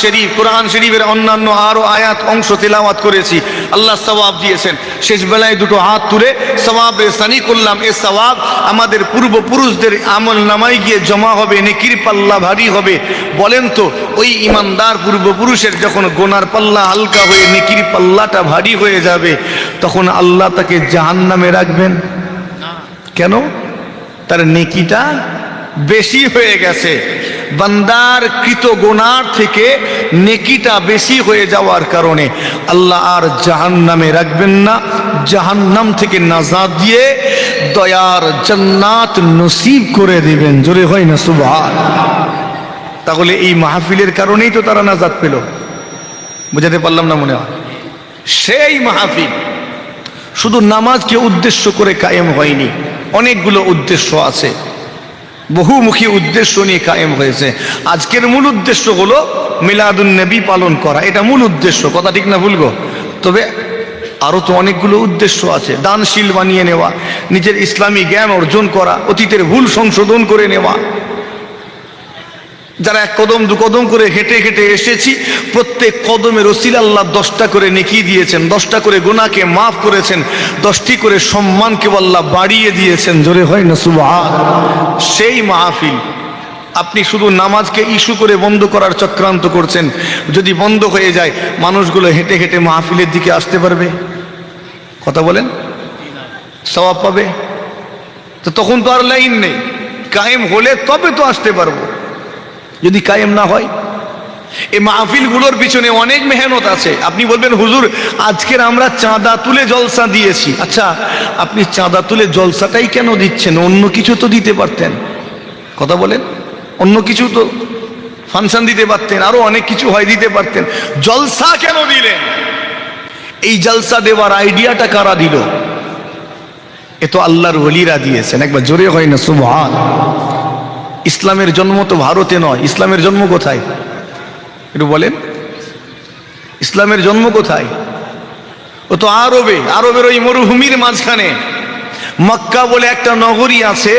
শরীফ কোরআন শরীফের অন্যান্য আরও আয়াত অংশ তেলাওয়াত করেছি। আল্লাহ সবাব দিয়েছেন। শেষ বেলায় দুটো হাত তুলে সওয়াবে সানি করলাম। এ সবাব আমাদের পূর্বপুরুষদের আমল নামাই গিয়ে জমা হবে নেকির পাল্লা ভারী হবে। বলেন তো ওই ইমানদার পূর্বপুরুষের যখন গোনার পাল্লা হালকা হয়ে নেকির পাল্লাটা ভারী হয়ে যাবে তখন আল্লাহ তাকে জাহান্নামে রাখবেন? কেন? তার নেকিটা বেশি হয়ে গেছে। বান্দার কৃত গোনার থেকে নেকিটা বেশি হয়ে যাওয়ার কারণে আল্লাহ আর জাহান্নামে রাখবেন না, জাহান্নাম থেকে নাজাদ দিয়ে দয়ার জান্নাত নসিব করে দেবেন। জোরে হয় না সুভাষ তাহলে এই মাহফিলের কারণেই তো তারা নাজাদ পেল। বুঝাতে পারলাম না মনে হয়? সেই মাহফিল। শুধু নামাজকে উদ্দেশ্য করে কায়েম হয়নি, অনেকগুলো উদ্দেশ্য আছে। বহুমুখী উদ্দেশ্য নিয়ে কায়েম হয়েছে। আজকের মূল উদ্দেশ্য হলো মিলাদুল নবী পালন করা। এটা মূল উদ্দেশ্য, কথা ঠিক না ভুলবো তবে আরও তো অনেকগুলো উদ্দেশ্য আছে। দানশীল বানিয়ে নেওয়া, নিজের ইসলামী জ্ঞান অর্জন করা, অতীতের ভুল সংশোধন করে নেওয়া। যারা এক কদম, দু কদম করে হেঁটে হেঁটে এসেছি, প্রত্যেক কদমের রসিল আল্লাহ দশটা করে নেকি দিয়েছেন, দশটা করে গোনাকে মাফ করেছেন, দশটি করে সম্মানকে আল্লাহ বাড়িয়ে দিয়েছেন। জোরে হয় না সুবাহ সেই মাহফিল, আপনি শুধু নামাজকে ইস্যু করে বন্ধ করার চক্রান্ত করছেন, যদি বন্ধ হয়ে যায়, মানুষগুলো হেঁটে হেঁটে মাহফিলের দিকে আসতে পারবে? কথা বলেন? সবাব পাবে? তো তখন তো আর লাইন নেই। কায়েম হলে তবে তো আসতে পারব। যদি কায়েম না হয়। এই মাহফিলগুলোর পিছনে অনেক মেহনত আছে। আপনি বলবেন, হুজুর, আজকের আমরা চাঁদা তুলে জলসা দিয়েছি। আচ্ছা আপনি চাঁদা তুলে জলসাটাই কেন দিচ্ছেন? অন্য কিছু তো দিতে পারতেন। কথা বলেন, অন্য কিছু তো ফাংশন দিতে পারতেন, আরও অনেক কিছু হয় দিতে পারতেন। জলসা কেন দিলেন? এই জলসা দেওয়ার আইডিয়াটা কারা দিল? এ তো আল্লাহর ওলিরা দিয়েছেন। একবার জোরে হয় না, সুবহান। ইসলামের জন্ম তো ভারতে নয়, ইসলামের জন্ম কোথায়? একটু বলেন। ইসলামের জন্ম কোথায়? ও তো আরবে, আরবের ওই মরুভূমির মাঝখানে। মক্কা বলে একটা নগরী আছে,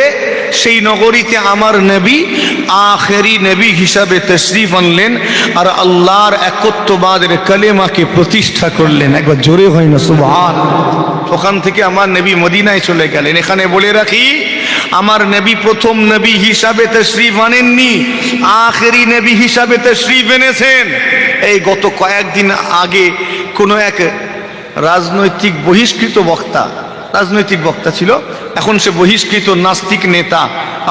সেই নগরীতে আমার নবী আখেরি নবী হিসাবে তশরিফ আনলেন আর আল্লাহর একত্ববাদের কালেমাকে প্রতিষ্ঠা করলেন। একবার জোরে হয় না, সুবহান। ওখান থেকে আমার নবী মদিনায় চলে গেলেন। এখানে বলে রাখি আমার নবী প্রথম নবী হিসাবে তশরিফ আনেননি, আখেরি নবী হিসাবে তশরিফ এনেছেন। এই গত কয়েকদিন আগে কোনো এক রাজনৈতিক বহিষ্কৃত বক্তা, রাজনৈতিক বক্তা ছিল, এখন সে বহিষ্কৃত নাস্তিক নেতা,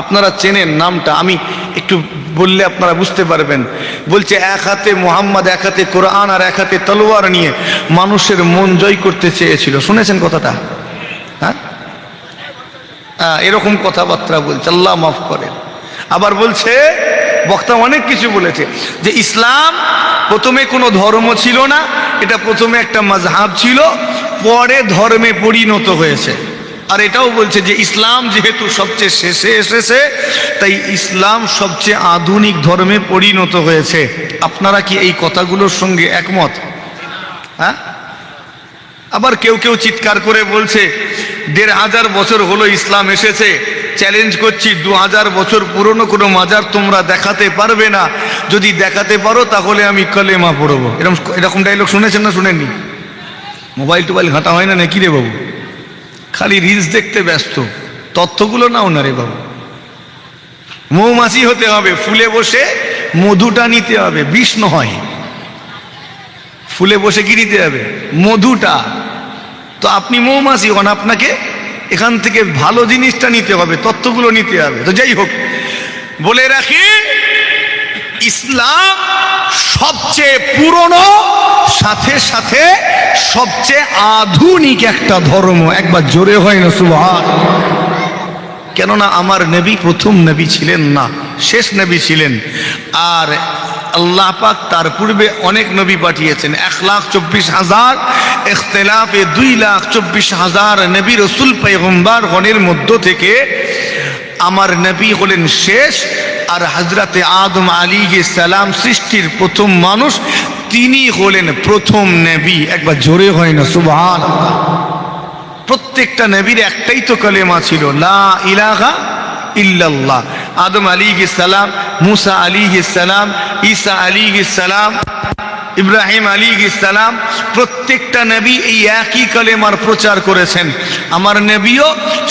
আপনারা চেনেন নামটা, আমি একটু বললে আপনারা বুঝতে পারবেন। বলছে, এক হাতে মোহাম্মদ, এক হাতে কোরআন আর এক হাতে তলোয়ার নিয়ে মানুষের মন জয় করতে চেয়েছিল। শুনেছেন কথাটা? এরকম কথাবার্তা বলছে, আল্লাহ মাফ করেন। আবার বলছে, বক্তা অনেক কিছু বলেছে, যে ইসলাম প্রথমে কোনো ধর্ম ছিল না, এটা প্রথমে একটা মাঝহাব ছিল, পরে ধর্মে পরিণত হয়েছে। আর এটাও বলছে যে ইসলাম যেহেতু সবচেয়ে শেষে এসেছে, তাই ইসলাম সবচেয়ে আধুনিক ধর্মে পরিণত হয়েছে। আপনারা কি এই কথাগুলোর সঙ্গে একমত? হ্যাঁ? আবার কেউ কেউ চিৎকার করে বলছে, দেড় হাজার বছর হলো ইসলাম এসেছে চ্যালেঞ্জ করছি, দু হাজার বছর পুরনো কোনো মাজার তোমরা দেখাতে পারবে না। যদি দেখাতে পারো তাহলে আমি কলেমা পড়ব। এরকম এরকম ডাইলগ শুনেছেন না শুনেননি? মোবাইল টোবাইল ঘাঁটা হয় না নাকি রে বাবু? খালি রিলস দেখতে ব্যস্ত। তথ্যগুলো নাও না রে বাবু। মৌমাছি হতে হবে, ফুলে বসে মধুটা নিতে হবে, বিষ নয়। ফুলে বসে কি নিতে হবে? মধুটা। তো আপনি মৌমাছি হন, আপনাকে এখান থেকে ভালো জিনিসটা নিতে হবে, তত্ত্বগুলো নিতে হবে। তো যাই হোক, বলে রাখি, ইসলাম সবচেয়ে পুরনো, সাথে সাথে সবচেয়ে আধুনিক একটা ধর্ম। একবার জোরে হয় না সুভাষ কেননা আমার নবী প্রথম নবী ছিলেন না, শেষ নবী ছিলেন। আর আল্লাহ পাক তার পূর্বে অনেক নবী পাঠিয়েছেন। এক লাখ চব্বিশ হাজার এখতলাফে দুই লাখ চব্বিশ হাজার নবী রসুল পেগম্বার গণের মধ্য থেকে আমার নবী হলেন শেষ আর হজরতে আদম আলী সালাম সৃষ্টির প্রথম মানুষ তিনি হলেন প্রথম নবী। একবার জোরে হয় না সুবহান প্রত্যেকটা নবীর একটাই তো কলেমা ছিল, লা ইলাহা ইল্লাল্লাহ। আদম আলী সালাম মুসা আলী সালাম ঈসা আলী সালাম ইব্রাহিম আলী ইসালাম প্রত্যেকটা নবী এই একই কালেমার প্রচার করেছেন। আমার নবীও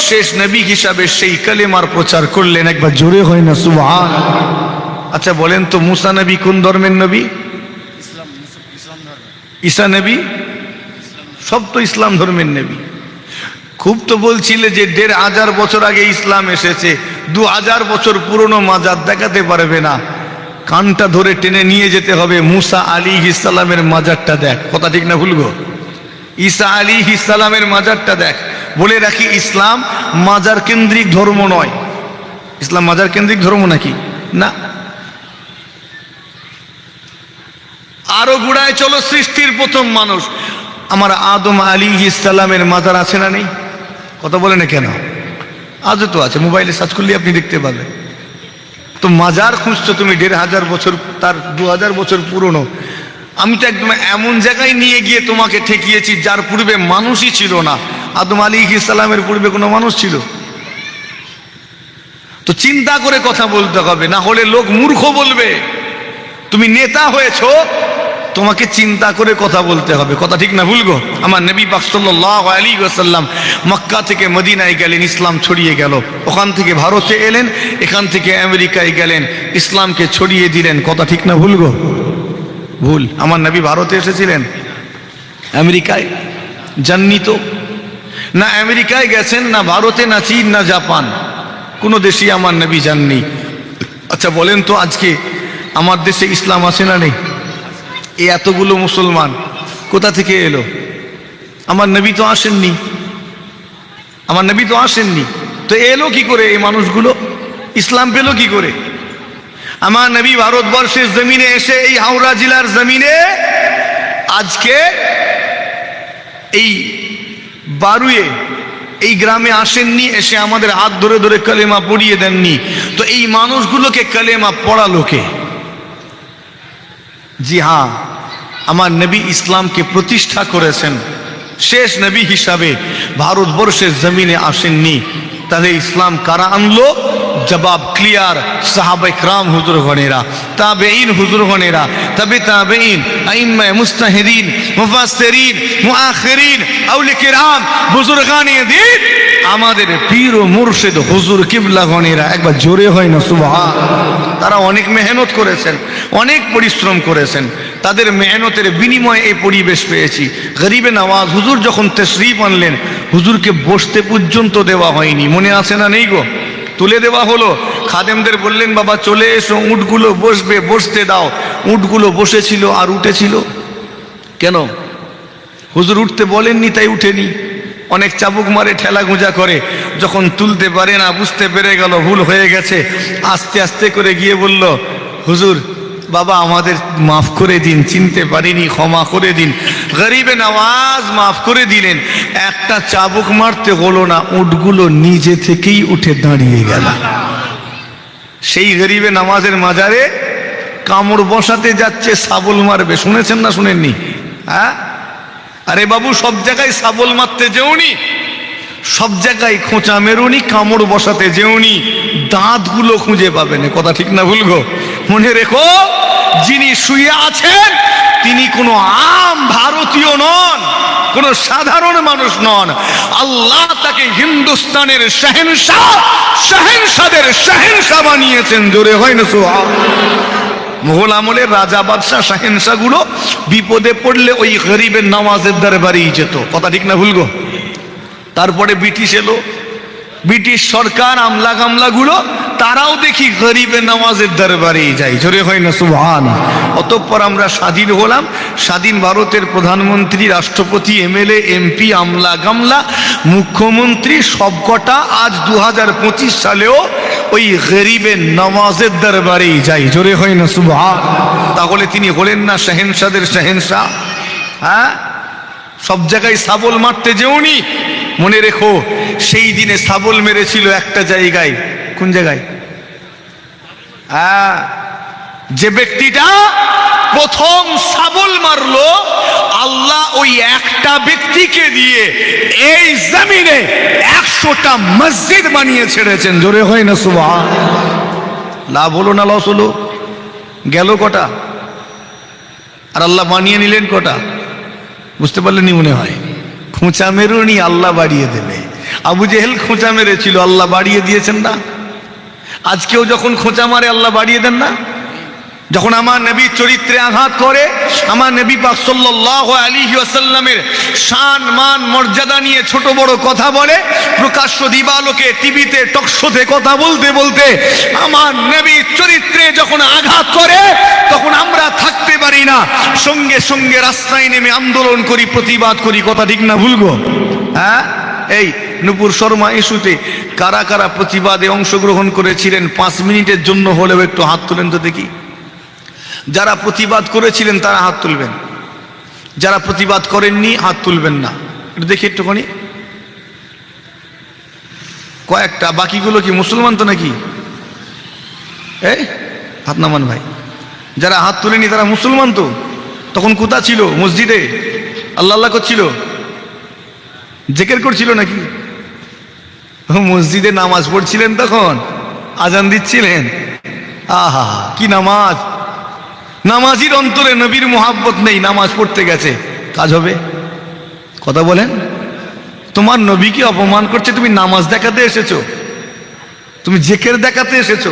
শেষ নবী হিসাবে সেই কালেমার প্রচার করলেন। একবার জোরে হয় না সুবহান আচ্ছা বলেন তো মুসা নবী কোন ধর্মের নবী? ঈসা নবী? সব তো ইসলাম ধর্মের নবী। খুব তো বলছিলে যে দেড় হাজার বছর আগে ইসলাম এসেছে, দু হাজার বছর পুরনো মাজার দেখাতে পারবে না। কানটা ধরে টেনে নিয়ে যেতে হবে, মুসা আলী ইসালামের মাজারটা দেখ। কথা ঠিক না ভুলবো ঈসা আলী ইসালামের মাজারটা দেখ। বলে রাখি, ইসলাম মাজার কেন্দ্রিক ধর্ম নয়। ইসলাম মাজার কেন্দ্রিক ধর্ম নাকি? না। আরও গুড়ায় চলো সৃষ্টির প্রথম মানুষ। আমার আদম আলী ইসালামের মাজার আছে না নেই? কথা বলে না কেন? আজও তো আছে, মোবাইলে সার্চ করলে আপনি দেখতে পাবেন। তো মাজার খুঁজছো তুমি, দেড় হাজার বছর, তার দু হাজার বছর পুরনো। আমি তো একদম এমন জায়গায় নিয়ে গিয়ে তোমাকে ঠেকিয়েছি, যার পূর্বে মানুষই ছিল না। আদম আলী ইসালামের পূর্বে কোনো মানুষ ছিল? তো চিন্তা করে কথা বলতে হবে, না হলে লোক মূর্খ বলবে। তুমি নেতা হয়েছো তোমাকে চিন্তা করে কথা বলতে হবে। কথা ঠিক না ভুলগো আমার নবী পাক সাল্লাল্লাহু আলাইহি ওয়াসাল্লাম মক্কা থেকে মদিনায় গেলেন, ইসলাম ছড়িয়ে গেল। ওখান থেকে ভারতে এলেন, এখান থেকে আমেরিকায় গেলেন, ইসলামকে ছড়িয়ে দিলেন। কথা ঠিক না ভুলগো ভুল। আমার নবী ভারতে এসেছিলেন। আমেরিকায় জাননি তো না আমেরিকায় গেছেন, না ভারতে, না চীন, না জাপান। কোনো দেশই আমার নবী যাননি। আচ্ছা বলেন তো, আজকে আমার দেশে ইসলাম আছে না নেই? এই এতগুলো মুসলমান কোথা থেকে এলো? আমার নবী তো আসেননি। আমার নবী তো আসেননি। তো এলো কি করে এই মানুষগুলো? ইসলাম পেল কি করে? আমার নবী ভারতবর্ষের জমিনে এসে এই হাওড়া জেলার জমিনে আজকে এই বারুয়ে এই গ্রামে আসেননি, এসে আমাদের হাত ধরে ধরে কালেমা পড়িয়ে দেননি। তো এই মানুষগুলোকে কালেমা পড়ালোকে জি হ্যাঁ আমার নবী ইসলামকে প্রতিষ্ঠা করেছেন। শেষ নবী হিসাবে ভারতবর্ষের জমিনে আসেননি। তাহলে ইসলাম কারা আনলো? জবাব ক্লিয়ার সাহাবে ক্রাম হুজুর গণেরা তাবেইন হুজুর গণেরা, তবে তাবেইন আইম্মা মুস্তাহিদিন, মুফাসসিরিন, মুআখিরিন আউলি কিরাম, বুজুরগানে দিন, আমাদের পীর ও মুর্শিদ হুজুর কিবলা গণেরা, একবার জোরে হয় না, সুবহান। তারা অনেক মেহনত করেছেন, অনেক পরিশ্রম করেছেন। তাদের মেহনতের বিনিময়ে এই পরিবেশ পেয়েছি। গরিবে নওয়াজ হুজুর যখন তেশরিফ আনলেন, হুজুরকে বসতে পর্যন্ত দেওয়া হয়নি। মনে আছে না নেই গো? তুলে দেওয়া হলো। খাদেমদের বললেন, বাবা, চলে এসো, উঁটগুলো বসবে, বসতে দাও। উঁটগুলো বসেছিল আর উঠেছিল। কেন? হুজুর উঠতে বলেননি, তাই উঠেনি। অনেক চাবুক মারে, ঠেলা গুঁজা করে। যখন তুলতে পারে না, বুঝতে পেরে গেল, ভুল হয়ে গেছে। আস্তে আস্তে করে গিয়ে বলল, হুজুর বাবা, আমাদের মাফ করে দিন, চিনতে পারিনি, ক্ষমা করে দিন। গরিবে নওয়াজ মাফ করে দিলেন, একটা চাবুক মারতে হলো না, উটগুলো নিজে থেকেই উঠে দাঁড়িয়ে গেল। সেই গরিবে নামাজের মাজারে কামড় বসাতে যাচ্ছে, সাবল মারবে। শুনেছেন না শুনেননি? হ্যাঁ? আরে বাবু, সব জায়গায় সাবল মারতে যেওনি, সব জায়গায় খোঁচা মেরুনি, কামড় বসাতে যেওনি দাঁতগুলো খুঁজে পাবেন। কথা ঠিক না ভুলগো মনে রেখো, যিনি শুয়ে আছেন, তিনি কোনো আম ভারতীয় নন, কোন সাধারণ মানুষ নন। আল্লাহ তাকে হিন্দুস্তানের শাহেনশাহ, শাহেনশাদের শাহেনশাহ বানিয়েছেন। জোরে হয় না সোহা মোগল আমলের রাজা বাদশাহ শাহেনশাহগুলো বিপদে পড়লে ওই গরিবের নামাজের দরবারেই যেত। কথা ঠিক না ভুলগো তারপরে ব্রিটিশ এলো ব্রিটিশ সরকার আমলা গামলাগুলো, তারাও দেখি গরিবের নামাজের দরবারেই যাই জোরে হয় না সুবহান অতঃপর আমরা স্বাধীন হলাম। স্বাধীন ভারতের প্রধানমন্ত্রী, রাষ্ট্রপতি, এমএলএ, এমপি, আমলা গামলা, মুখ্যমন্ত্রী, সবকটা আজ দু হাজার পঁচিশ সালেও ওই গরিবের নামাজের দরবারেই যাই জোরে হয় না সুবহান তাহলে তিনি হলেন না শাহেনশাদের শাহেনশাহ? হ্যাঁ? সব জায়গায় সাবল মারতে যেওনি। মনে রেখো, সেই দিনে সাবল মেরেছিল একটা জায়গায়। কোন জায়গায়? যে ব্যক্তিটা প্রথম সাবল মারলো, আল্লাহ ওই একটা ব্যক্তিকে দিয়ে এই জমিনে একশোটা মসজিদ বানিয়ে ছেড়েছেন। জোরে হয় না সুবাহ লাভ হলো না লস হলো? গেল কটা? আর আল্লাহ বানিয়ে নিলেন কটা? বুঝতে পারলেনি মনে হয়। খোঁচা মেরুনি আল্লাহ বাড়িয়ে দেবে। আবু জেহেল খোঁচা মেরেছিল, আল্লাহ বাড়িয়ে দিয়েছেন না। আজকেও যখন খোঁচা মারে, আল্লাহ বাড়িয়ে দেন না? যখন আমার নবী চরিত্রে আঘাত করে, আমার নবী পাক সাল্লাল্লাহু আলাইহি ওয়াসাল্লামের শান, মান, মর্যাদা নিয়ে ছোট বড় কথা বলে, প্রকাশ্য দিবালোকে, টিভিতে টকশোতে কথা বলতে বলতে আমার নবী চরিত্রে যখন আঘাত করে, তখন আমরা থাকতে পারি না। সঙ্গে সঙ্গে রাস্তায় নেমে আন্দোলন করি, প্রতিবাদ করি, কথা ঠিক না ভুলবো হ্যাঁ? এই নুপুর শর্মা ইস্যুতে কারা কারা প্রতিবাদে অংশগ্রহণ করেছিলেন, পাঁচ মিনিটের জন্য হলেও একটু হাত তুলেন তো দেখি। যারা প্রতিবাদ করেছিলেন তারা হাত তুলবেন। যারা প্রতিবাদ করেননি, হাত তুলবেন না। একটু দেখি একটুখানি। কয়েকটা, বাকিগুলো কি মুসলমান তো নাকি? এই, হাত নামান ভাই। যারা হাত তুলেনি তারা মুসলমান তো? তখন কোথা ছিল? মসজিদে? আল্লাহ আল্লাহ করছিল? জেকের করছিল নাকি? মসজিদে নামাজ পড়ছিলেন তখন? আজান দিচ্ছিলেন? আহা, কি নামাজ? নামাজির অন্তরে নবীর মোহাব্বত নেই, নামাজ পড়তে গেছে। কাজ হবে। কথা বলেন। তোমার নবীকে অপমান করছে, তুমি নামাজ দেখাতে এসেছ। তুমি জেকের দেখাতে এসেছ।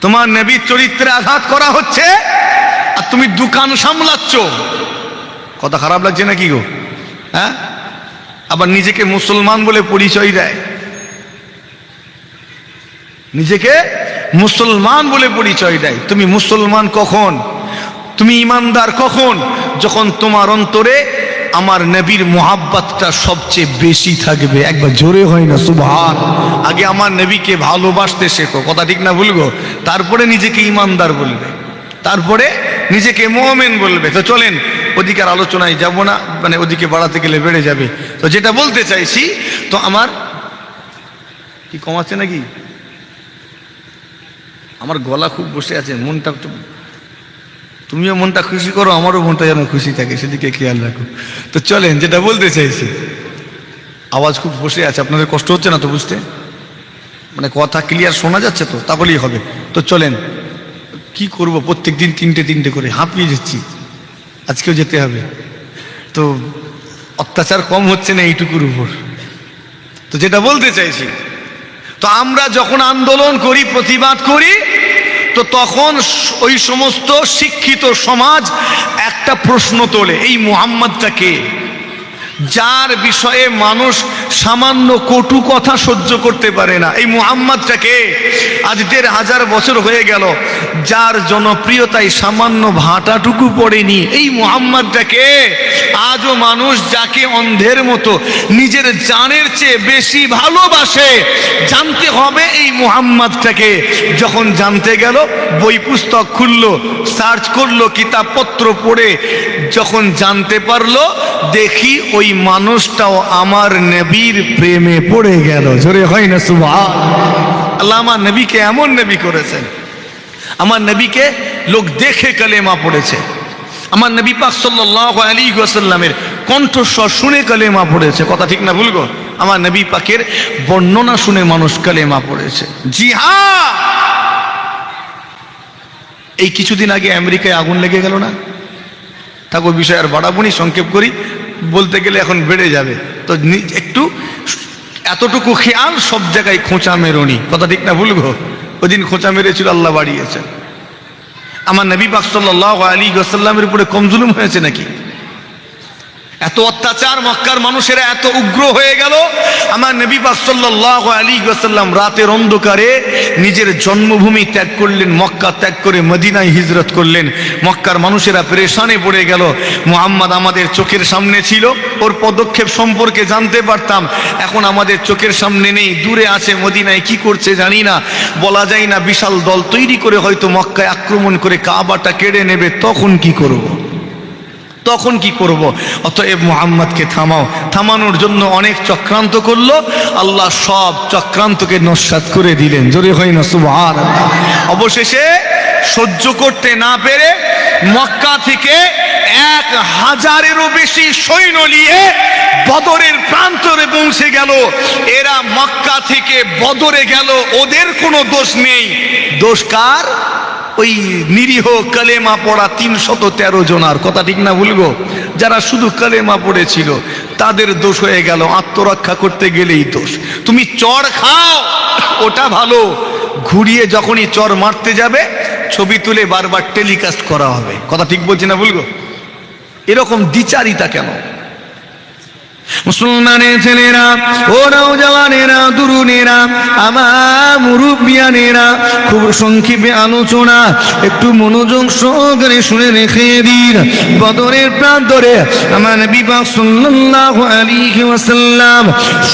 তোমার নবীর চরিত্রে আঘাত করা হচ্ছে আর তুমি দোকান সামলাচ্ছ। কথা খারাপ লাগছে নাকি গো? হ্যাঁ? আবার নিজেকে মুসলমান বলে পরিচয় দেয়। নিজেকে মুসলমান বলে পরিচয় দেয়। তুমি মুসলমান কখন? তুমি ইমানদার কখন? যখন তোমার অন্তরে আমার নবীর মোহাব্বতটা সবচেয়ে বেশি থাকবে। একবার জোরে হয় না সুভান আগে আমার নবীকে ভালোবাসতে শেখো। কথা ঠিক না ভুলবো তারপরে নিজেকে ইমানদার বলবে। তারপরে নিজেকে মোহামেন বলবে। তো চলেন, ওদিকের আলোচনায় যাব না মানে ওদিকে বাড়াতে গেলে বেড়ে যাবে। তো যেটা বলতে চাইছি, তো আমার কি কমাচ্ছে নাকি? আমার গলা খুব বসে আছে, মনটা তুমিও মনটা খুশি করো, আমারও মনটা যেন খুশি থাকে, সেদিকে খেয়াল রাখো। তো চলেন, যেটা বলতে চাইছি, আওয়াজ খুব বসে আছে, আপনাদের কষ্ট হচ্ছে না তো বুঝতে? মানে কথা ক্লিয়ার শোনা যাচ্ছে তো, তা বলেই হবে। তো চলেন, কি করব? প্রত্যেক দিন তিনটে তিনটে করে হাঁপিয়ে যাচ্ছি। আজকেও যেতে হবে। তো অত্যাচার কম হচ্ছে না এইটুকুর উপর। তো যেটা বলতে চাইছি, তো আমরা যখন আন্দোলন করি, প্রতিবাদ করি তো তখন ওই সমস্ত শিক্ষিত সমাজ একটা প্রশ্ন তোলে, এই মুহাম্মদটা কে? যার বিষয়ে মানুষ সামান্য কটু কথা সহ্য করতে পারে না, এই মুহাম্মদটাকে আজ দেড় হাজার বছর হয়ে গেল, যার জনপ্রিয়তায় সামান্য ভাটাটুকু পড়েনি, এই মুহাম্মদটাকে আজও মানুষ যাকে অন্ধের মতো নিজের জানের চেয়ে বেশি ভালোবাসে, জানতে হবে এই মুহাম্মদটাকে। যখন জানতে গেল, বই পুস্তক খুললো, সার্চ করল, কিতাবপত্র পড়ে, যখন জানতে পারল, দেখি ওই মানুষটাও আমার নবীর প্রেমে পড়ে গেল। জোরে হয় না সুভা আল্লাহ আমার নবীকে এমন নবী করেছেন। আমার নবীকে লোক দেখে কালেমা পড়েছে। আমার নবী পাক সাল্লাল্লাহু আলাইহি ওয়াসাল্লামের কণ্ঠস্বর শুনে কালেমা পড়েছে। কথা ঠিক না ভুলগো আমার নবী পাকের বর্ণনা শুনে মানুষ কালেমা পড়েছে। জি হ্যাঁ এই কিছুদিন আগে আমেরিকায় আগুন লেগে গেল না? থাকো বিষয় আর বাড়াবনি সংক্ষেপ করি। বলতে গেলে এখন বেড়ে যাবে। তো একটু এতটুকু খেয়াল, সব জায়গায় খোঁচা মেরোনি কথা ঠিক না ভুলবো ওদিন খোঁচা মেরেছিল, আল্লাহ বাড়িয়েছেন। আমার নবী পাক সাল্লাহ আলী গোসাল্লামের উপরে কমজুলুম হয়েছে নাকি? এত অত্যাচার, মক্কার মানুষেরা এত উগ্র হয়ে গেল। আমার নবী পাক সাল্লাল্লাহু আলাইহি ওয়াসাল্লাম রাতের অন্ধকারে নিজের জন্মভূমি ত্যাগ করলেন, মক্কা ত্যাগ করে মদিনায় হিজরত করলেন। মক্কার মানুষেরা পেরেশানে পড়ে গেল। মুহাম্মদ আমাদের চোখের সামনে ছিল, ওর পদক্ষেপ সম্পর্কে জানতে পারতাম। এখন আমাদের চোখের সামনে নেই, দূরে আছে, মদিনায় কি করছে জানি না। বলা যায় না, বিশাল দল তৈরি করে হয়তো মক্কায় আক্রমণ করে কাবাটা কেড়ে নেবে, তখন কি করব। তখন কি করব? অতএব মুহাম্মদকে থামাও। থামানোর জন্য অনেক চক্রান্ত করল। আল্লাহ সব চক্রান্তকে নস্বাত করে দিলেন। জোরে হয় না সুবহান অবশেষে সহ্য করতে না পেরে মক্কা থেকে এক হাজারেরও বেশি সৈন্য নিয়ে বদরের প্রান্তরে পৌঁছে গেল। এরা মক্কা থেকে বদরে গেল। ওদের কোনো দোষ নেই। দোষ কার? ওই নিরীহ কালেমা পড়া তিনশত তেরো জনার কথা ঠিক না ভুলবো যারা শুধু কালেমা পড়েছিল, তাদের দোষ হয়ে গেল, আত্মরক্ষা করতে গেলেই দোষ। তুমি চড় খাও, ওটা ভালো। ঘুরিয়ে যখনই চর মারতে যাবে, ছবি তুলে বারবার টেলিকাস্ট করা হবে। কথা ঠিক বলছি না ভুলবো এরকম দ্বিচারিতা কেন? মুসলমানের ছেলেরা, ও নৌজওয়ানেরা দুরুনেরা আমার মুরব্বিয়ানেরা, খুব সংক্ষেপে আলোচনা, একটু মনোযোগ সহকারে শুনে রেখে দিন। বদরের প্রান্তরে আমার বিবাহ সাল্লাল্লাহু আলাইহি ওয়াসাল্লাম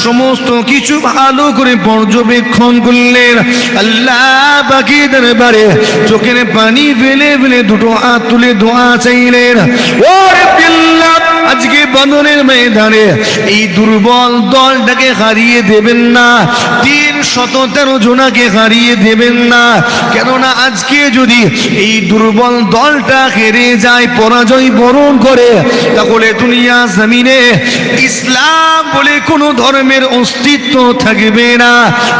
সমস্ত কিছু ভালো করে পর্যবেক্ষণ করলেন। আল্লাহ বাকি দরবারে চোখের পানি ফেলে ফেলে দুটো হাত তুলে দোয়া চাইলেন। ও আজকে বদনের ময়দানে এই দুর্বল দলটাকে হারিয়ে দেবেন না। তিন শত তেরো জনাকে হারিয়ে দেবেন না। কেননা আজকে যদি এই দুর্বল দলটা হেরে যায়, পরাজয় বরণ করে, তাহলে দুনিয়া জমিনে ইসলাম বলে কোনো ধর্মের অস্তিত্ব থাকবে না।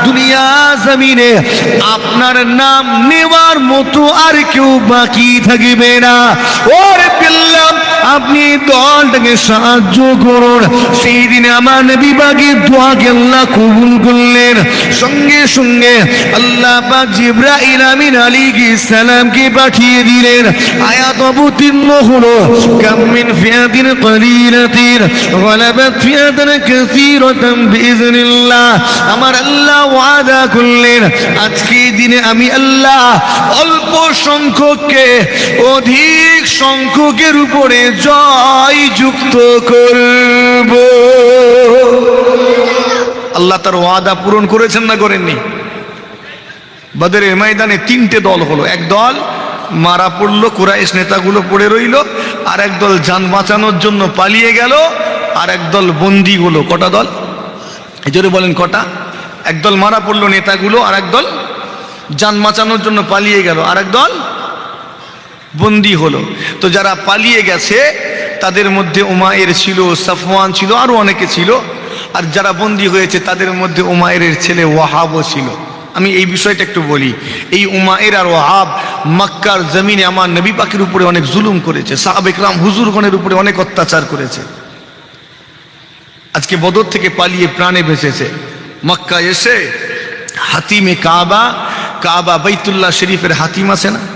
দুনিয়া জমিনে আপনার নাম নেওয়ার মতো আর কেউ বাকি থাকবে না। ওরে পেলাম আপনি দলটাকে সাহায্য করুন। সেই দিনে আমার বিভাগে দোয়াকে আল্লাহ কবুল করলেন। সঙ্গে সঙ্গে আল্লাহ পাক জিব্রাইল আমিন আলীকে সালামকে পাঠিয়ে দিলেন। আয়াত অবতীর্ণ হলো কামিন ফিয়াতিন কলিলাতিন, গলাবাত ফিয়াতান কাসীরাতান বিইজনিল্লাহ আমার আল্লাহ ওয়াদা করলেন, আজকে দিনে আমি আল্লাহ অল্প সংখ্যককে, অধিক সংখ্যকের উপরে জয় যুক্ত করব। আল্লাহ তার ওয়াদা পূরণ করেছেন না করেননি? বদরের ময়দানে তিনটে দল হলো। এক দল মারা পড়ল, কুরাইশ নেতাগুলো পড়ে রইল, আর এক দল যান বাঁচানোর জন্য পালিয়ে গেল, আর এক দল বন্দি হলো। কটা দল? জন্য বলেন কটা? একদল মারা পড়ল নেতাগুলো, আর এক দল যান বাঁচানোর জন্য পালিয়ে গেল। আর এক দল বন্দি হলো। তো যারা পালিয়ে গেছে, তাদের মধ্যে উমায়ের ছিল, সাফওয়ান ছিল আরও অনেকে ছিল। আর যারা বন্দি হয়েছে, তাদের মধ্যে উমায়ের ছেলে ওয়াহাবও ছিল। আমি এই বিষয়টা একটু বলি। এই উমায়ের আর ওয়াহাব মক্কার জমিনে আমার নবী পাখির উপরে অনেক জুলুম করেছে। সাহাব একরাম হুজুরগণের উপরে অনেক অত্যাচার করেছে। আজকে বদর থেকে পালিয়ে প্রাণে বেঁচেছে মক্কা এসে হাতিমে কাবা কাবা বাইতুল্লাহ শরীফের হাতিম আছে না?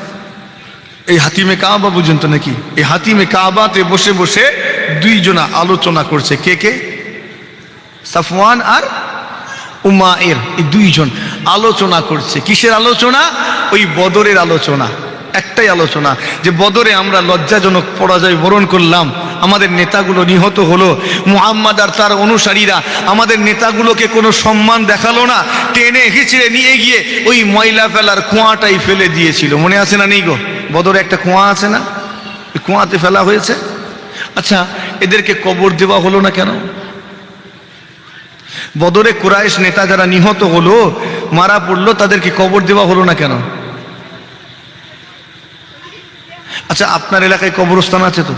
এই হাতিমে কাবা পর্যন্ত নাকি? এই হাতিমে কাবাতে বসে বসে দুইজনা আলোচনা করছে। কে কে? সাফওয়ান আর উমায়ের এই দুইজন আলোচনা করছে। কিসের আলোচনা? ওই বদরের আলোচনা। একটাই আলোচনা যে বদরে আমরা লজ্জাজনক পরাজয় বরণ করলাম, আমাদের নেতাগুলো নিহত হলো, মুহাম্মদ আর তার অনুসারীরা আমাদের নেতাগুলোকে কোনো সম্মান দেখাল না, টেনে হিচড়ে নিয়ে গিয়ে ওই ময়লা ফেলার কুয়াটাই ফেলে দিয়েছিল। মনে আছে না নেই গো? বদরে একটা কুয়া আছে না? কুয়াতে ফেলা হয়েছে। আচ্ছা এদেরকে কবর দেওয়া হলো না কেন? বদরে কুরাইশ নেতা যারা নিহত হলো, মারা পড়ল, তাদেরকে কবর দেওয়া হলো না কেন? আচ্ছা আপনার এলাকায় কবরস্থান আছে তো?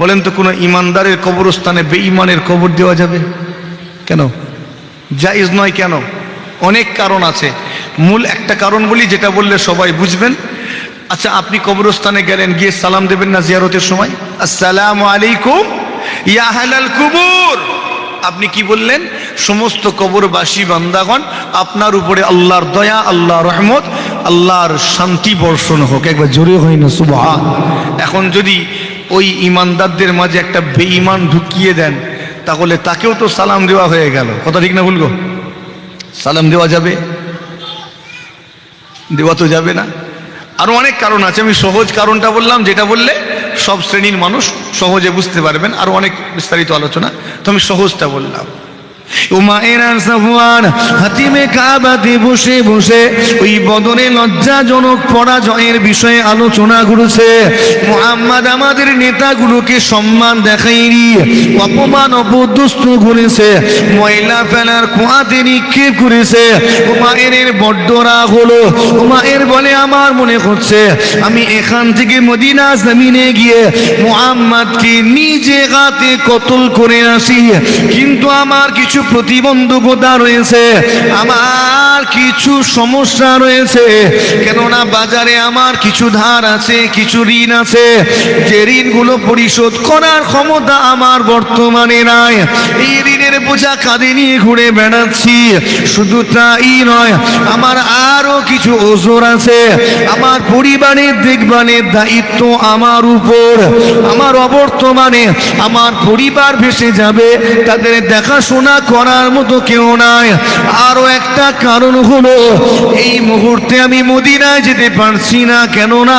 বলেন তো, কোনো ইমানদারের কবরস্থানে বেঈমানের কবর দেওয়া যাবে? কেন? জাইজ নয় কেন? অনেক কারণ আছে। মূল একটা কারণ বলি, যেটা বললে সবাই বুঝবেন। আচ্ছা আপনি কবরস্থানে গেলেন, গিয়ে সালাম দেবেন না জিয়ারতের সময়? আসসালামু আলাইকুম, ইয়া হালাল কুবুর। আপনি কি বললেন? সমস্ত কবরবাসী, বান্দাগণ, আপনার উপরে আল্লাহর দয়া, আল্লাহর রহমত, আল্লাহর শান্তি বর্ষণ হোক। একবার জোরে হয় না সুবাহ এখন যদি ওই ইমানদারদের মাঝে একটা বেঈমান ঢুকিয়ে দেন, তাহলে তাকেও তো সালাম দেওয়া হয়ে গেল। কথা ঠিক না বলব সালাম দেওয়া যাবে? দেওয়া তো যাবে না। আরও অনেক কারণ আছে, আমি সহজ কারণটা বললাম, যেটা বললে সব শ্রেণির মানুষ সহজে বুঝতে পারবেন আরও অনেক বিস্তারিত আলোচনা, তো আমি সহজটা বললাম। উমায়ের আর সাফওয়ান করেছে। করেছে, ময়লা ফেলার কুয়াতে নিক্ষেপ করেছে। উমায়ের বড্ড রাগ হলো। উমায়ের বলে, আমার মনে হচ্ছে আমি এখান থেকে মদিনা জমিনে গিয়ে মোহাম্মদকে নিজে হাতে কতল করে আসি, কিন্তু আমার কিছু প্রতিবন্ধকতা রয়েছে। আমার কিছু সমস্যা রয়েছে। কেননা বাজারে আমার কিছু ধার আছে, কিছু ঋণ আছে। যে ঋণগুলো পরিশোধ করার ক্ষমতা আমার বর্তমানে নাই। এই ঋণের বোঝা কাঁধে নিয়ে ঘুরে বেড়াচ্ছি। শুধু তাই নয়, আমার আরও কিছু ওজোর আছে। আমার পরিবারের দেখভালের দায়িত্ব আমার উপর। আমার অবর্তমানে আমার পরিবার ভেসে যাবে, তাদের দেখাশোনা করার মতো কেউ নাই। আরও একটা কারণ হলো, এই মুহূর্তে আমি মদিনায় যেতে পারছি না, কেননা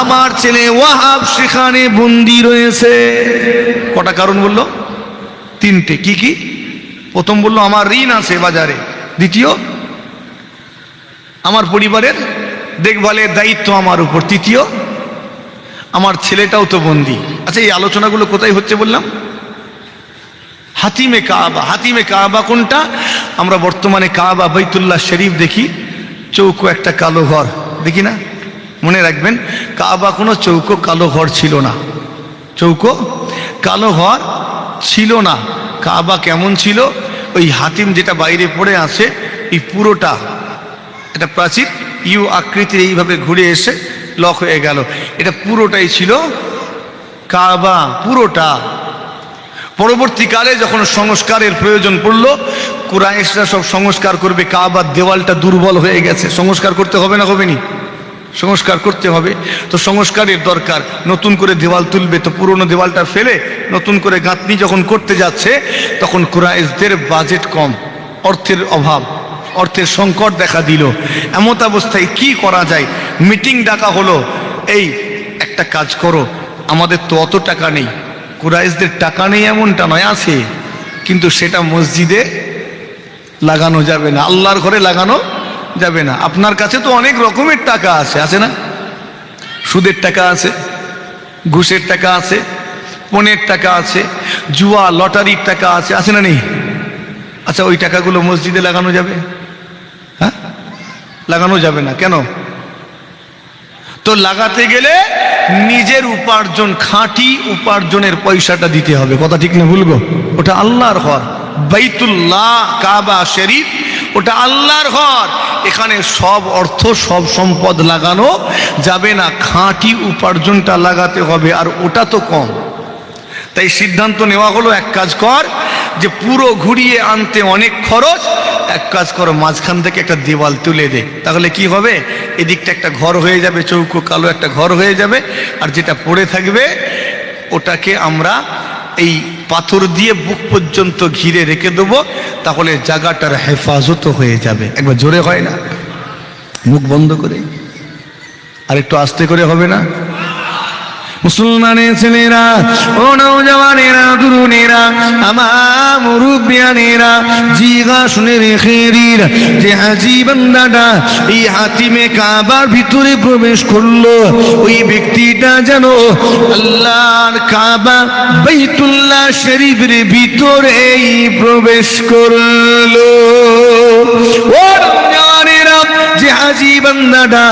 আমার ছেলে ওয়াহাব সেখানে বন্দি রয়েছে। কটা কারণ বলল? তিনটে। কি কি? প্রথম বলল, আমার ঋণ আছে বাজারে। দ্বিতীয়, আমার পরিবারের দেখভালের দায়িত্ব আমার উপর। তৃতীয়, আমার ছেলেটাও তো বন্দি। আচ্ছা এই আলোচনাগুলো কোথায় হচ্ছে বললাম? হাতিমে কাবা হাতিমে কাবা কোনটা? আমরা বর্তমানে কাবা বৈতুল্লাহ শরীফ দেখি, চৌকো একটা কালো ঘর, দেখি না? মনে রাখবেন, কাবা কোনো চৌকো কালো ঘর ছিল না। চৌকো কালো ঘর ছিল না। কাবা কেমন ছিল? ওই হাতিম যেটা বাইরে পড়ে আছে, এই পুরোটা, এটা প্রাচীর, ইউ আকৃতির এইভাবে ঘুরে এসে লক হয়ে গেল। এটা পুরোটাই ছিল কাবা, পুরোটা। পরবর্তীকালে যখন সংস্কারের প্রয়োজন পড়ল, কুরাইশরা সব সংস্কার করবে, কাবার দেওয়ালটা দুর্বল হয়ে গেছে। সংস্কার করতে হবে না হবে নি সংস্কার করতে হবে। তো সংস্কারের দরকার। নতুন করে দেওয়াল তুলবে, তো পুরনো দেওয়ালটা ফেলে নতুন করে গাঁথনি যখন করতে যাচ্ছে, তখন কুরাইশদের বাজেট কম, অর্থের অভাব, অর্থের সংকট দেখা দিল। এমত অবস্থায় কি করা যায়? মিটিং ডাকা হলো, এই, একটা কাজ করো, আমাদের তো অত টাকা নেই কুরাইশদের টাকা নেই এমনটা নয়, আছে। কিন্তু সেটা মসজিদে লাগানো যাবে না, আল্লাহর ঘরে লাগানো যাবে না। আপনার কাছে তো অনেক রকমের টাকা আছে আছে না? সুদের টাকা আছে, ঘুষের টাকা আছে, পণের টাকা আছে, জুয়া, লটারির টাকা আছে আছে না নেই? আচ্ছা ওই টাকাগুলো মসজিদে লাগানো যাবে? হ্যাঁ? লাগানো যাবে না, কেন? তো লাগাতে গেলে নিজের উপার্জন, খাঁটি উপার্জনের পয়সাটা দিতে হবে। কথা ঠিক না ভুলবো ওটা আল্লাহর ঘর। বাইতুল্লাহ কাবা শরীফ, ওটা আল্লাহর ঘর। এখানে সব অর্থ, সব সম্পদ লাগানো যাবে না। খাঁটি উপার্জনটা লাগাতে হবে, আর ওটা তো কম। তাই সিদ্ধান্ত নেওয়া হলো, এক কাজ কর, যে পুরো ঘুরিয়ে আনতে অনেক খরচ, এক কাজ করো, মাঝখান থেকে একটা দেওয়াল তুলে দে। তাহলে কি হবে? এদিকটা একটা ঘর হয়ে যাবে, চৌকো কালো একটা ঘর হয়ে যাবে, আর যেটা পড়ে থাকবে, ওটাকে আমরা এই পাথর দিয়ে বুক পর্যন্ত ঘিরে রেখে দেব, তাহলে জায়গাটার হেফাজত হয়ে যাবে। একবার জোরে হয় না? মুখ বন্ধ করে? আর একটু আস্তে করে হবে না? মুসলমানের ছেলেরা, ও নৌজওয়ানেরা তরুণেরা, আমার মুরব্বিয়ানেরা, জিগা শুনে রেখে যে হাজি বান্দাটা এই হাতিমে কাবার ভিতরে প্রবেশ করল। ওই ব্যক্তিটা যেন আল্লাহর কাবা বাইতুল্লাহ শরীফের ভিতরেই প্রবেশ করল। ও হাজি বান্দাটা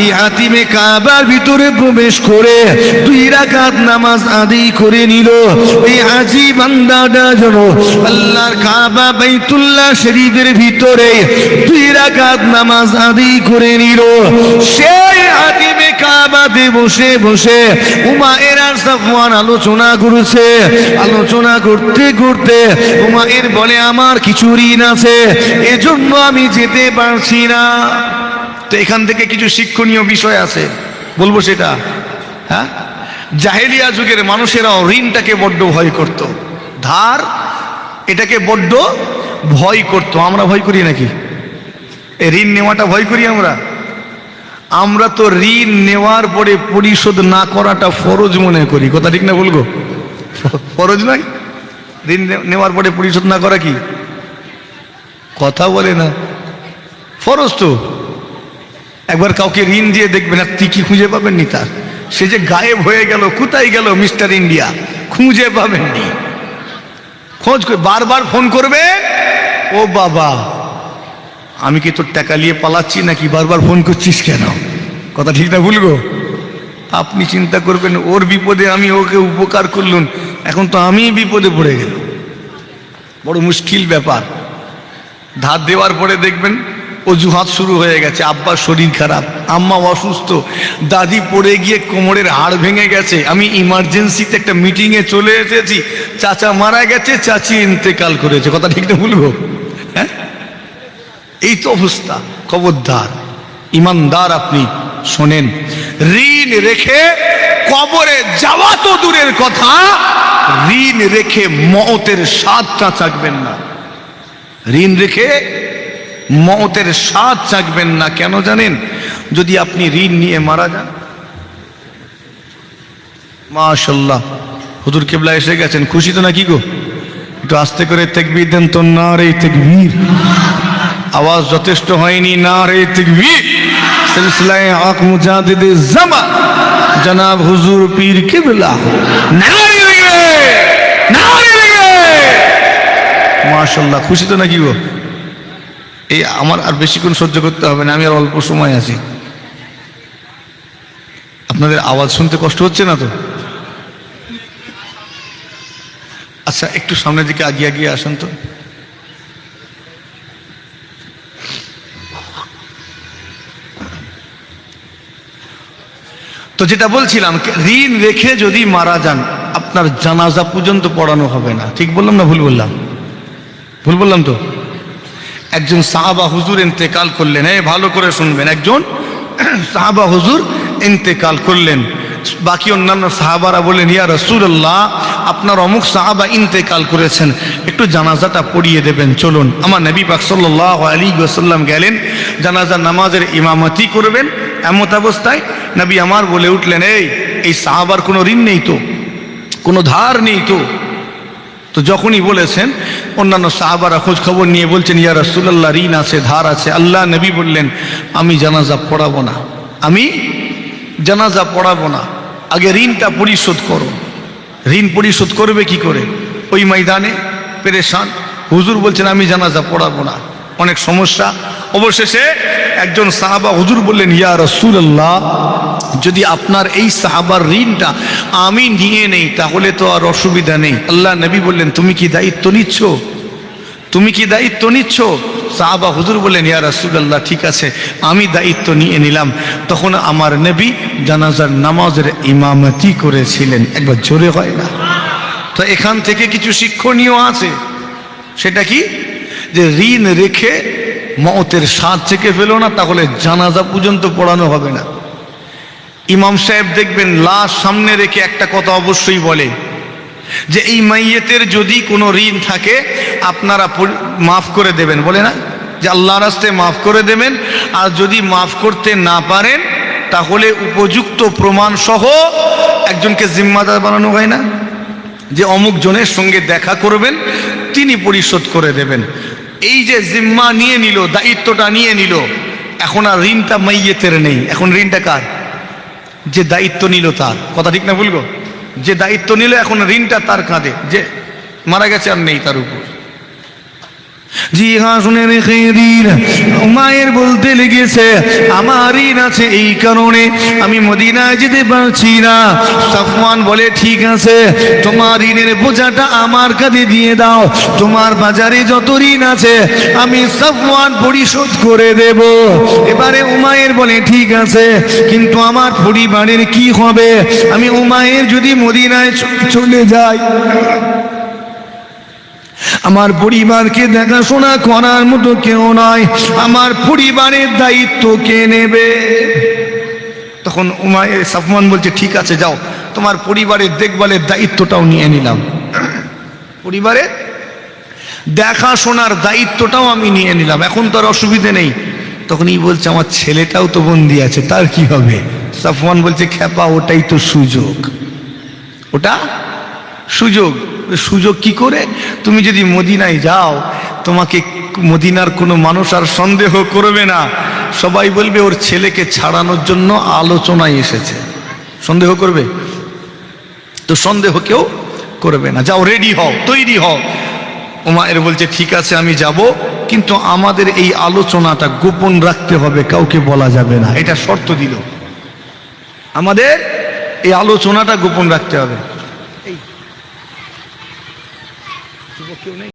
এই হাতিমে কাবার ভিতরে প্রবেশ করে দুই রাকাত নামাজ আদায় করে নিল। এই হাজি বান্দাটা যেন আল্লাহর কাবা বাইতুল্লাহ শরীফের ভিতরে দুই রাকাত নামাজ আদায় করে নিল। সেই হাতিমে কাবাতে বসে বসে উমা এরার সাফওয়ান আলোচনা করছে। আলোচনা করতে করতে উমা এর বলে, আমার কিছু ঋণ আছে, এজন্য আমি যেতে পারছি না। তো এখান থেকে কিছু শিক্ষণীয় বিষয় আছে। বলব সেটা। হ্যাঁ? জাহেলিয়া যুগের মানুষেরাও ঋণটাকে বড্ড ভয় করত। ধার, এটাকে বড্ড ভয় করত। আমরা ভয় করি নাকি? ঋণ নেওয়াটা ভয় করি আমরা? আমরা তো ঋণ নেওয়ার পরে পরিশোধ না করাটা ফরজ মনে করি। কথা ঠিক না বলব ফরজ নয়? ঋণ নেওয়ার পরে পরিশোধ না করা কি? কথা বলে না। ফরজ তো। একবার কাউকে ঋণ দিয়ে দেখবেন আর কি খুঁজে পাবেননি তার। সে যে গায়েব হয়ে গেল, কোথায় গেল মিস্টার ইন্ডিয়া? খুঁজে পাবেননি। খোঁজ বারবার ফোন করবে, ও বাবা, আমি কি তোর টাকা নিয়ে পালাচ্ছি নাকি বারবার ফোন করছিস কেন? কথা ঠিক না ভুলবো আপনি চিন্তা করবেন, ওর বিপদে আমি ওকে উপকার করলুম। এখন তো আমি বিপদে পড়ে গেল বড় মুশকিল ব্যাপার। ধার দেওয়ার পরে দেখবেন অজুহাত শুরু হয়ে গেছে, আব্বার শরীর খারাপ, আম্মা অসুস্থ, দাদি পড়ে গিয়ে কোমরের হাড় ভেঙে গেছে, আমি ইমার্জেন্সিতে একটা মিটিংয়ে চলে এসেছি, চাচা মারা গেছে, চাচি ইন্তেকাল করেছে, কথা ঠিক না ভুলবো? হ্যাঁ? এই তো অবস্থা, খবরদার, ইমানদার আপনি, শোনেন, ঋণ রেখে কবরে যাওয়া তো দূরের কথা, ঋণ রেখে মতের স্বাদটা থাকবেন না। ঋণ রেখে মতের স্বাদ চাকবেন না, কেন জানেন? যদি আপনি ঋণ নিয়ে মারা যান। মাশাল্লাহ হুজুর কেবলা এসে গেছেন, খুশি তো নাকি গো? একটু আস্তে করে তেকবির দেন তো, না রে তেকবীর। আওয়াজ যথেষ্ট হয়নি, না রে তেকবীর। সিলসিলায় হক মুজাহিদ জামান জনাব হুজুর পীর কেবলা। মাশাল্লাহ খুশি তো নাকি গো? এই আমার আর বেশিক্ষণ সহ্য করতে হবে না, আমি আর অল্প সময় আছি। আপনাদের আওয়াজ শুনতে কষ্ট হচ্ছে না তো? আচ্ছা একটু সামনের দিকে আগিয়ে আগিয়ে আসেন তো। তো যেটা বলছিলাম, ঋণ রেখে যদি মারা যান, আপনার জানাজা পর্যন্ত পড়ানো হবে না। ঠিক বললাম না ভুল বললাম? ভুল বললাম তো? একজন সাহাবা হুজুর ইন্তেকাল করলেন। এই ভালো করে শুনবেন, একজন সাহাবা হুজুর ইন্তেকাল করলেন। বাকি অন্যান্য সাহাবারা বললেন, ইয়া রসুল্লাহ আপনার অমুক সাহাবা ইন্তেকাল করেছেন, একটু জানাজাটা পড়িয়ে দেবেন, চলুন। আমার নবী পাক সাল্লাহ আলী ওসাল্লাম গেলেন, জানাজা নামাজের ইমামতি করবেন, এমত অবস্থায় নবী আমার বলে উঠলেন, এই এই সাহাবার কোনো ঋণ নেই তো? কোনো ধার নেই তো? তো যখনই বলেছেন, অন্যান্য সাহাবারা খোঁজ খবর নিয়ে বলছেন, ইয়া রসুল্লাহ ঋণ আছে, ধার আছে। আল্লাহ নবী বললেন, আমি জানাজা পড়াবো না। আমি জানাজা পড়াবো না। আগে ঋণটা পরিশোধ করো। ঋণ পরিশোধ করবে কি করে? ওই ময়দানে, পেরেশান। হুজুর বলছেন, আমি জানাজা পড়াবো না। অনেক সমস্যা। অবশেষে একজন সাহাবা হুজুর বললেন, ইয়া রসুল্লাহ যদি আপনার এই সাহাবার ঋণটা আমি নিয়ে নেই, তাহলে তো আর অসুবিধা নেই। আল্লাহ নবী বললেন, তুমি কি দায়িত্ব নিচ্ছ? তুমি কি দায়িত্ব নিচ্ছ? সাহাবা হুজুর বললেন, ইয়া রাসুল্লাহ ঠিক আছে, আমি দায়িত্ব নিয়ে নিলাম। তখন আমার নবী জানাজার নামাজের ইমামতি করেছিলেন। একবার জোরে হয় না। তো এখান থেকে কিছু শিক্ষণীয় আছে। সেটা কি? যে ঋণ রেখে মতের স্বাদ থেকে ফেলো না, তাহলে জানাজা পর্যন্ত পড়ানো হবে না। ইমাম সাহেব দেখবেন লাশ সামনে রেখে একটা কথা অবশ্যই বলে, যে এই মাইয়েতের যদি কোনো ঋণ থাকে, আপনারা মাফ করে দেবেন। বলে না? যে আল্লাহ রাস্তে মাফ করে দেবেন, আর যদি মাফ করতে না পারেন, তাহলে উপযুক্ত প্রমাণ সহ একজনকে জিম্মাদার বানানো হয় না? যে অমুক জনের সঙ্গে দেখা করবেন, তিনি পরিশোধ করে দেবেন। এই যে জিম্মা নিয়ে নিল, দায়িত্বটা নিয়ে নিল, এখন আর ঋণটা মাইয়েতের নেই। এখন ঋণটা কার? যে দায়িত্ব নিল তার। কথা ঠিক না বলব যে দায়িত্ব নিল, এখন ঋণটা তার কাঁধে। যে মারা গেছে আর নেই তার উপর। জি হ্যাঁ শুনে রেখে মায়ের বলতে লেগেছে আমার ঋণ আছে এই কারণে আমি মদিনায় যেতে পারছি না। সাফওয়ান বলে, ঠিক আছে, তোমার ঋণের বোঝাটা আমার কাঁধে দিয়ে দাও। তোমার বাজারে যত ঋণ আছে, আমি সাফওয়ান পরিশোধ করে দেব। এবারে উমায়ের বলে, ঠিক আছে, কিন্তু আমার পরিবারের কি হবে? আমি উমায়ের যদি মদিনায় চলে যাই। আমার পরিবারকে দেখাশোনা করার মতো কেউ নয় আমার পরিবারের দায়িত্ব কে নেবে? তখন উমায় সাফমান বলছে, ঠিক আছে, যাও। তোমার পরিবারের দেখভালের দায়িত্বটাও নিয়ে নিলাম। পরিবারে দেখাশোনার দায়িত্বটাও আমি নিয়ে নিলাম। এখন তো আর অসুবিধে নেই। তখনই বলছে, আমার ছেলেটাও তো বন্দি আছে, তার কি হবে? সাফওয়ান বলছে খেপা ওটাই তো সুযোগ। ওটা সুযোগ। সুযোগ কি করে? তুমি যদি মদিনায় যাও, তোমাকে মদিনার কোনো মানুষ আর সন্দেহ করবে না। সবাই বলবে, ওর ছেলেকে ছাড়ানোর জন্য আলোচনায় এসেছে। সন্দেহ করবে? তো সন্দেহ কেউ করবে না। যাও রেডি হও, তৈরি হও। ওমায়ের বলছে, ঠিক আছে, আমি যাব। কিন্তু আমাদের এই আলোচনাটা গোপন রাখতে হবে, কাউকে বলা যাবে না। এটা শর্ত দিল। আমাদের এই আলোচনাটা গোপন রাখতে হবে। এই যুবক কেউ নেই